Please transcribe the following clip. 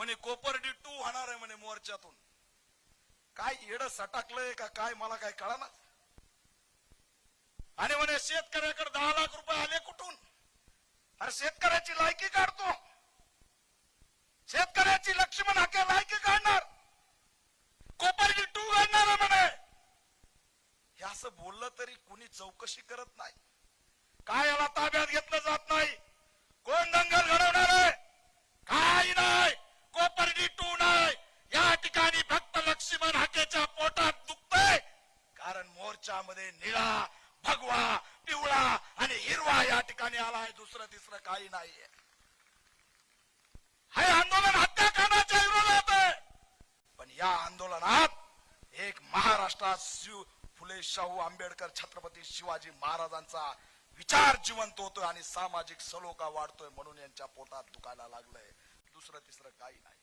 म्हणे कोपर्डी टू होणार आहे म्हणे मोर्चातून. काय येड सटाकलंय का काय मला काय कळना? आणि म्हणे शेतकऱ्याकडे दहा लाख रुपये आले कुठून? अरे शेतकऱ्याची लायकी काढतो. शेतकऱ्याची लक्ष्मण हाके लायकी काढणार. कोपर्डी टू काढणार आहे म्हणे. हे असं बोललं तरी कुणी चौकशी करत नाही. काय याला ताब्यात घेतलं जात नाही कोण दंगल घडवणार आहे काही नाही कोपर्डी टू नाही या ठिकाणी फक्त लक्ष्मण हाकेच्या पोटात दुखतंय कारण निळा भगवा पिवळा आणि हिरवा या ठिकाणी आला आहे दुसरं तिसरं काही नाहीये. हे आंदोलन हत्याकांडाच्या विरोधात आहे. पण या आंदोलनात एक महाराष्ट्रात शिव फुले शाहू आंबेडकर छत्रपती शिवाजी महाराजांचा विचार जिवंत होतोय आणि सामाजिक सलोखा वाढतोय म्हणून यांच्या पोटात दुखायला लागलंय. दुसरं तिसरं काही नाही.